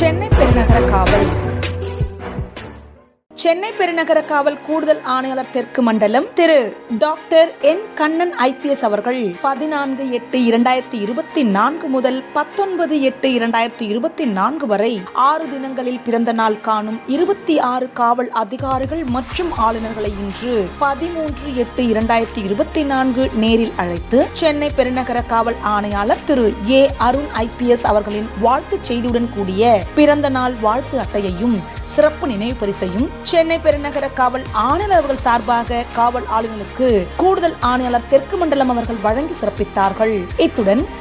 சென்னை பெருநகர காவல் சென்னை பெருநகர காவல் கூடுதல் ஆணையாளர் தெற்கு மண்டலம் திரு டாக்டர் என் கண்ணன் ஐபிஎஸ் அவர்கள் பதினான்கு எட்டு இரண்டாயிரத்தி இருபத்தி நான்கு முதல் பத்தொன்பது எட்டு இரண்டாயிரத்தி இருபத்தி நான்கு வரை ஆறு தினங்களில் பிறந்த நாள் காணும் இருபத்தி ஆறு காவல் அதிகாரிகள் மற்றும் ஆளுநர்களை இன்று பதிமூன்று எட்டு இரண்டாயிரத்தி இருபத்தி நான்கு நேரில் அழைத்து சென்னை பெருநகர காவல் ஆணையாளர் திரு ஏ அருண் ஐபிஎஸ் அவர்களின் வாழ்த்துச் செய்தியுடன் கூடிய பிறந்த நாள் வாழ்த்து அட்டையையும் சிறப்பு நினைவு பரிசையும் சென்னை பெருநகர காவல் ஆணையர் அவர்கள் சார்பாக காவல் ஆளுநருக்கு கூடுதல் ஆணையாளர் தெற்கு மண்டலம் அவர்கள் வழங்கி சிறப்பித்தார்கள். இத்துடன்